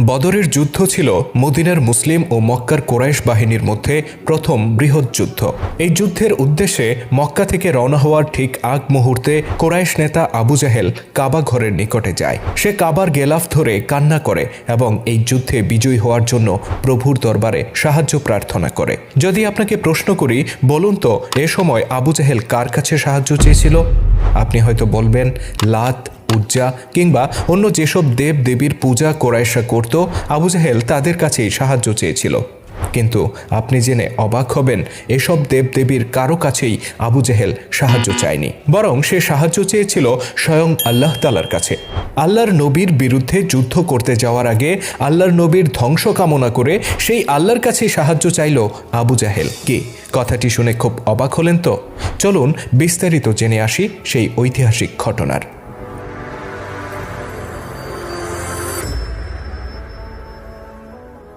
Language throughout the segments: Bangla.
বদরের যুদ্ধ ছিল মদিনার মুসলিম ও মক্কার কোরাইশ বাহিনীর মধ্যে প্রথম বৃহৎ যুদ্ধ। এই যুদ্ধের উদ্দেশ্যে মক্কা থেকে রওনা হওয়ার ঠিক আগ মুহূর্তে কোরাইশ নেতা আবু জাহেল কাবা ঘরের নিকটে যায়। সে কাবার গেলাফ ধরে কান্না করে এবং এই যুদ্ধে বিজয়ী হওয়ার জন্য প্রভুর দরবারে সাহায্য প্রার্থনা করে। যদি আপনাকে প্রশ্ন করি, বলুন তো, এ সময় আবু জাহেল কার কাছে সাহায্য চেয়েছিল? আপনি হয়তো বলবেন, লাত, উজ্জা, কিংবা অন্য যেসব দেব দেবীর পূজা কোরাইশা করত, আবু জাহেল তাদের কাছেই সাহায্য চেয়েছিল। কিন্তু আপনি জেনে অবাক হবেন, এসব দেব দেবীর কারও কাছেই আবু জেহেল সাহায্য চায়নি। বরং সে সাহায্য চেয়েছিল স্বয়ং আল্লাহ তালার কাছে। আল্লাহর নবীর বিরুদ্ধে যুদ্ধ করতে যাওয়ার আগে আল্লাহর নবীর ধ্বংস কামনা করে সেই আল্লাহর কাছে সাহায্য চাইল আবু জাহেল। কি? কথাটি শুনে খুব অবাক হলেন তো। চলুন বিস্তারিত জেনে আসি সেই ঐতিহাসিক ঘটনার।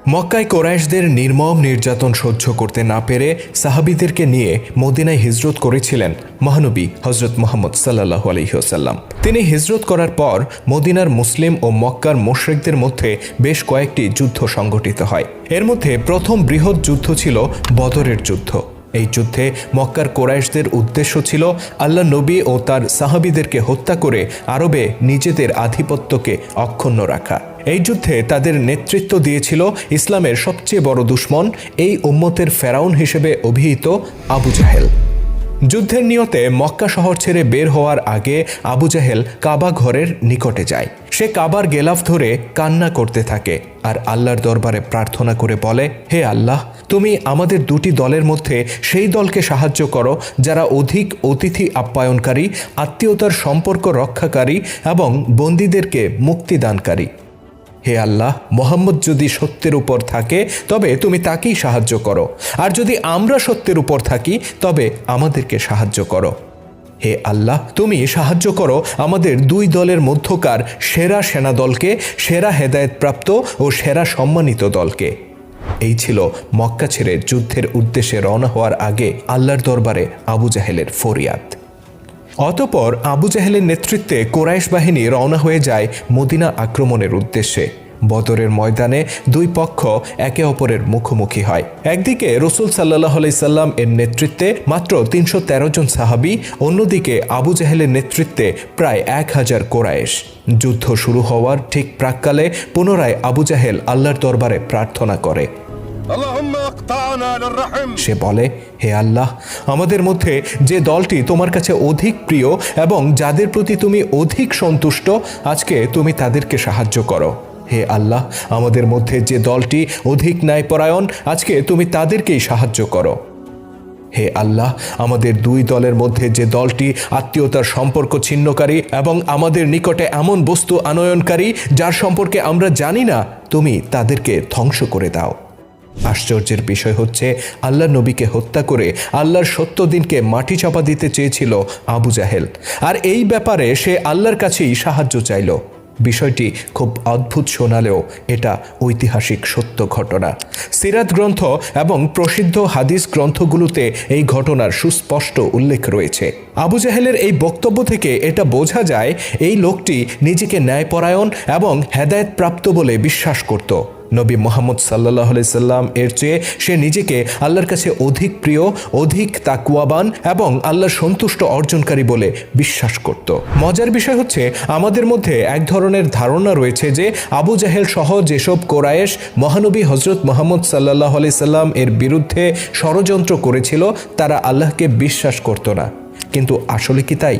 মক্কায় কোরাইশদের নির্মম নির্যাতন সহ্য করতে না পেরে সাহাবিদেরকে নিয়ে মদিনায় হিজরত করেছিলেন মহানবী হজরত মোহাম্মদ সাল্লাহ আলহিহসাল্লাম তিনি হিজরত করার পর মদিনার মুসলিম ও মক্কার মোশরেকদের মধ্যে বেশ কয়েকটি যুদ্ধ সংঘটিত হয়। এর মধ্যে প্রথম বৃহৎ যুদ্ধ ছিল বদরের যুদ্ধ। এই যুদ্ধে মক্কার কোরাইশদের উদ্দেশ্য ছিল আল্লাহ নবী ও তার সাহাবিদেরকে হত্যা করে আরবে নিজেদের আধিপত্যকে অক্ষুণ্ণ রাখা। এই যুদ্ধে তাদের নেতৃত্ব দিয়েছিল ইসলামের সবচেয়ে বড় দুশ্মন, এই উম্মতের ফেরাউন হিসেবে অভিহিত আবু জাহেল। যুদ্ধের নিয়তে মক্কা শহর ছেড়ে বের হওয়ার আগে আবু জাহেল কাবা ঘরের নিকটে যায়। সে কাবার গেলাফ ধরে কান্না করতে থাকে আর আল্লাহর দরবারে প্রার্থনা করে বলে, হে আল্লাহ, তুমি আমাদের দুটি দলের মধ্যে সেই দলকে সাহায্য করো যারা অধিক অতিথি আপ্যায়নকারী, আত্মীয়তার সম্পর্ক রক্ষাকারী এবং বন্দীদেরকে মুক্তিদানকারী হে আল্লাহ, মোহাম্মদ যদি সত্যের উপর থাকে, তবে তুমি তাকেই সাহায্য করো। আর যদি আমরা সত্যের উপর থাকি, তবে আমাদেরকে সাহায্য করো। হে আল্লাহ, তুমি সাহায্য করো আমাদের দুই দলের মধ্যকার সেরা সেনা দলকে, সেরা হেদায়তপ্রাপ্ত ও সেরা সম্মানিত দলকে। এই ছিল মক্কা ছেড়ে যুদ্ধের উদ্দেশ্যে রওনা হওয়ার আগে আল্লাহর দরবারে আবু জাহেলের ফরিয়াদ। অতপর আবু জাহেলের নেতৃত্বে কোরাইশ বাহিনী রওনা হয়ে যায় মদিনা আক্রমণের উদ্দেশ্যে। বদরের ময়দানে দুই পক্ষ একে অপরের মুখোমুখি হয়। একদিকে রসুল সাল্লাহ সাল্লাম এর নেতৃত্বে মাত্র তিনশো তেরো জন সাহাবি, অন্যদিকে আবু জাহেলের নেতৃত্বে প্রায় এক হাজার কোরায়েশ যুদ্ধ শুরু হওয়ার ঠিক প্রাককালে পুনরায় আবু জাহেল আল্লাহর দরবারে প্রার্থনা করে। সে বলে, হে আল্লাহ, আমাদের মধ্যে যে দলটি তোমার কাছে অধিক প্রিয় এবং যাদের প্রতি তুমি অধিক সন্তুষ্ট, আজকে তুমি তাদেরকে সাহায্য করো। হে আল্লাহ, আমাদের মধ্যে যে দলটি অধিক ন্যায়পরায়ণ, আজকে তুমি তাদেরকেই সাহায্য করো। হে আল্লাহ, আমাদের দুই দলের মধ্যে যে দলটি আত্মীয়তার সম্পর্ক ছিন্নকারী এবং আমাদের নিকটে এমন বস্তু আনয়নকারী, যার সম্পর্কে আমরা জানি না, তুমি তাদেরকে ধ্বংস করে দাও। আশ্চর্যের বিষয় হচ্ছে, আল্লাহ নবীকে হত্যা করে আল্লাহর সত্য দিনকে মাটি চাপা দিতে চেয়েছিল আবু জাহেল। আর এই ব্যাপারে সে আল্লাহর কাছেই সাহায্য চাইল। বিষয়টি খুব অদ্ভুত শোনালেও এটা ঐতিহাসিক সত্য ঘটনা। সিরাত গ্রন্থ এবং প্রসিদ্ধ হাদিস গ্রন্থগুলোতে এই ঘটনার সুস্পষ্ট উল্লেখ রয়েছে। আবু জাহেলের এই বক্তব্য থেকে এটা বোঝা যায়, এই লোকটি নিজেকে ন্যায়পরায়ণ এবং হেদায়েতপ্রাপ্ত বলে বিশ্বাস করত। নবী মোহাম্মদ সাল্লাহ সাল্লাম এর চেয়ে সে নিজেকে আল্লাহর কাছে অধিক প্রিয়, অধিক তাকুয়াবান এবং আল্লাহর সন্তুষ্ট অর্জনকারী বলে বিশ্বাস করত। মজার বিষয় হচ্ছে আমাদের মধ্যে এক ধরনের ধারণা রয়েছে যে আবু জাহেল সহ যেসব কোরায়েশ মহানবী হজরত মোহাম্মদ সাল্লাহ সাল্লাম এর বিরুদ্ধে ষড়যন্ত্র করেছিল, তারা আল্লাহকে বিশ্বাস করত না। কিন্তু আসলে কি তাই?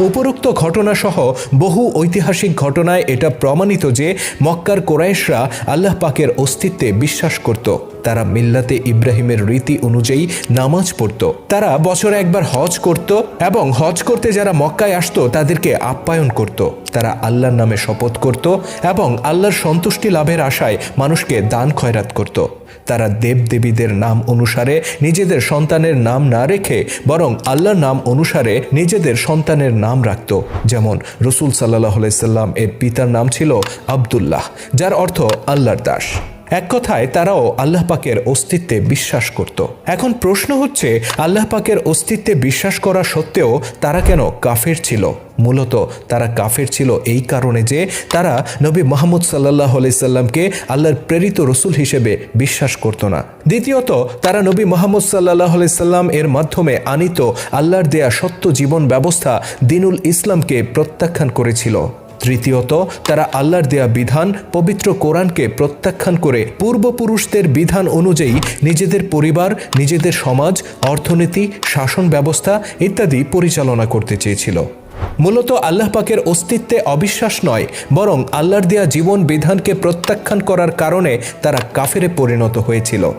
উপরোক্ত ঘটনা সহ বহু ঐতিহাসিক ঘটনায় এটা প্রমাণিত যে মক্কার কোরাইশরা আল্লাহ পাকের অস্তিত্বে বিশ্বাস করত। তারা মিল্লাতে ইব্রাহিমের রীতি অনুযায়ী নামাজ পড়ত। তারা বছরে একবার হজ করত এবং হজ করতে যারা মক্কায় আসতো তাদেরকে আপ্যায়ন করত। তারা আল্লাহর নামে শপথ করত এবং আল্লাহর সন্তুষ্টি লাভের আশায় মানুষকে দান খয়রাত করত। তারা দেবদেবীদের নাম অনুসারে নিজেদের সন্তানের নাম না রেখে বরং আল্লাহর নাম অনুসারে নিজেদের সন্তানের নাম রাখত। যেমন রসুল সাল্লাহ আলাইসাল্লাম এর পিতার নাম ছিল আবদুল্লাহ, যার অর্থ আল্লাহর দাস। এক কথায় তারাও আল্লাহ পাকের অস্তিত্বে বিশ্বাস করত। এখন প্রশ্ন হচ্ছে, আল্লাহ পাকের অস্তিত্বে বিশ্বাস করা সত্ত্বেও তারা কেন কাফের ছিল? মূলত তারা কাফের ছিল এই কারণে যে তারা নবী মোহাম্মদ সাল্লাহ সাল্লামকে আল্লাহর প্রেরিত রসুল হিসেবে বিশ্বাস করত না। দ্বিতীয়ত, তারা নবী মোহাম্মদ সাল্লাহ সাল্লাম এর মাধ্যমে আনিত আল্লাহর দেয়া সত্য জীবন ব্যবস্থা দিনুল ইসলামকে প্রত্যাখ্যান করেছিল। তৃতীয়ত, তারা আল্লাহর দেয়া বিধান, পবিত্র কোরআনকে প্রত্যাখ্যান করে পূর্বপুরুষদের বিধান অনুযায়ী নিজেদের পরিবার, নিজেদের সমাজ, অর্থনীতি, শাসন ব্যবস্থা ইত্যাদি পরিচালনা করতে চেয়েছিল। মূলত আল্লাহ পাকের অস্তিত্বে অবিশ্বাস নয়, বরং আল্লাহর দেয়া জীবন বিধানকে প্রত্যাখ্যান করার কারণে তারা কাফেরে পরিণত হয়েছিল।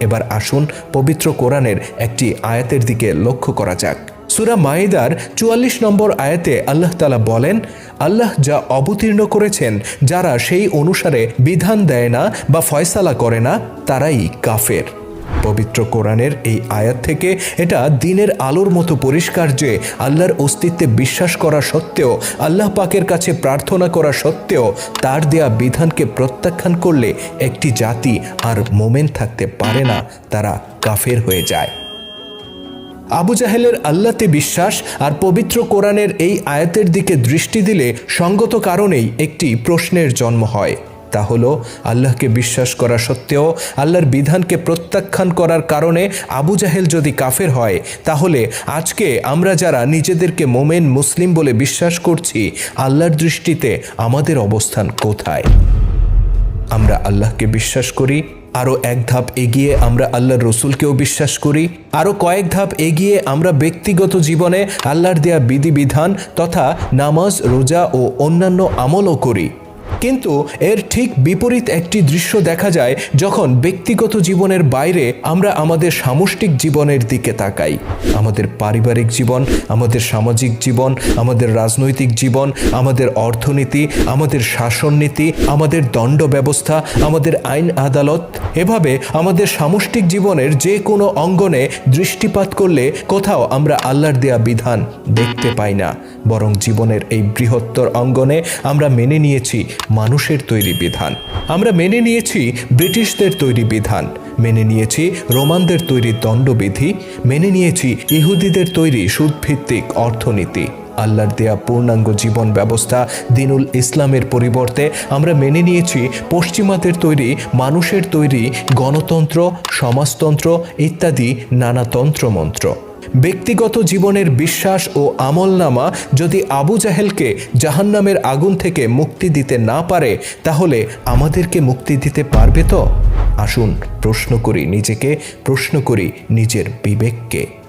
এবার আসুন পবিত্র কোরআনের একটি আয়াতের দিকে লক্ষ্য করা যাক। সুরা মায়েদার চুয়াল্লিশ নম্বর আয়াতে আল্লাহ তালা বলেন, আল্লাহ যা অবতীর্ণ করেছেন, যারা সেই অনুসারে বিধান দেয় না বা ফয়সালা করে না, তারাই কাফের। পবিত্র কোরআনের এই আয়াত থেকে এটা দিনের আলোর মতো পরিষ্কার যে আল্লাহর অস্তিত্বে বিশ্বাস করা সত্ত্বেও, আল্লাহ পাকের কাছে প্রার্থনা করা সত্ত্বেও, তার দেয়া বিধানকে প্রত্যাখ্যান করলে একটি জাতি আর মোমেন্ট থাকতে পারে না, তারা কাফের হয়ে যায়। আবু জাহেলের আল্লাতে বিশ্বাস আর পবিত্র কোরআনের এই আয়াতের দিকে দৃষ্টি দিলে সঙ্গত কারণেই একটি প্রশ্নের জন্ম হয়। তা হল, আল্লাহকে বিশ্বাস করা সত্ত্বেও আল্লাহর বিধানকে প্রত্যাখ্যান করার কারণে আবু জাহেল যদি কাফের হয়, তাহলে আজকে আমরা যারা নিজেদেরকে মোমেন মুসলিম বলে বিশ্বাস করছি, আল্লাহর দৃষ্টিতে আমাদের অবস্থান কোথায়? আমরা আল্লাহকে বিশ্বাস করি আরও এক ধাপ এগিয়ে আমরা আল্লাহর রসুলকেও বিশ্বাস করি আরও কয়েক ধাপ এগিয়ে আমরা ব্যক্তিগত জীবনে আল্লাহর দেয়া বিধিবিধান তথা নামাজ, রোজা ও অন্যান্য আমলও করি। কিন্তু এর ঠিক বিপরীত একটি দৃশ্য দেখা যায় যখন ব্যক্তিগত জীবনের বাইরে আমরা আমাদের সামষ্টিক জীবনের দিকে তাকাই। আমাদের পারিবারিক জীবন, আমাদের সামাজিক জীবন, আমাদের রাজনৈতিক জীবন, আমাদের অর্থনীতি, আমাদের শাসননীতি আমাদের দণ্ড ব্যবস্থা, আমাদের আইন আদালত, এভাবে আমাদের সামষ্টিক জীবনের যে কোনো অঙ্গনে দৃষ্টিপাত করলে কোথাও আমরা আল্লাহর দেয়া বিধান দেখতে পাই না। বরং জীবনের এই বৃহত্তর অঙ্গনে আমরা মেনে নিয়েছি মানুষের তৈরি বিধান। আমরা মেনে নিয়েছি ব্রিটিশদের তৈরি বিধান। মেনে নিয়েছি রোমানদের তৈরি দণ্ডবিধি। মেনে নিয়েছি ইহুদিদের তৈরি সুদভিত্তিক অর্থনীতি। আল্লাহর দেয়া পূর্ণাঙ্গ জীবন ব্যবস্থা দিনুল ইসলামের পরিবর্তে আমরা মেনে নিয়েছি পশ্চিমাদের তৈরি, মানুষের তৈরি গণতন্ত্র, সমাজতন্ত্র ইত্যাদি নানা তন্ত্রমন্ত্র। ব্যক্তিগত জীবনের বিশ্বাস ও আমলনামা যদি আবু জাহেলকে জাহান্নামের আগুন থেকে মুক্তি দিতে না পারে, তাহলে আমাদেরকে মুক্তি দিতে পারবে তো? আসুন প্রশ্ন করি নিজেকে, প্রশ্ন করি নিজের বিবেককে।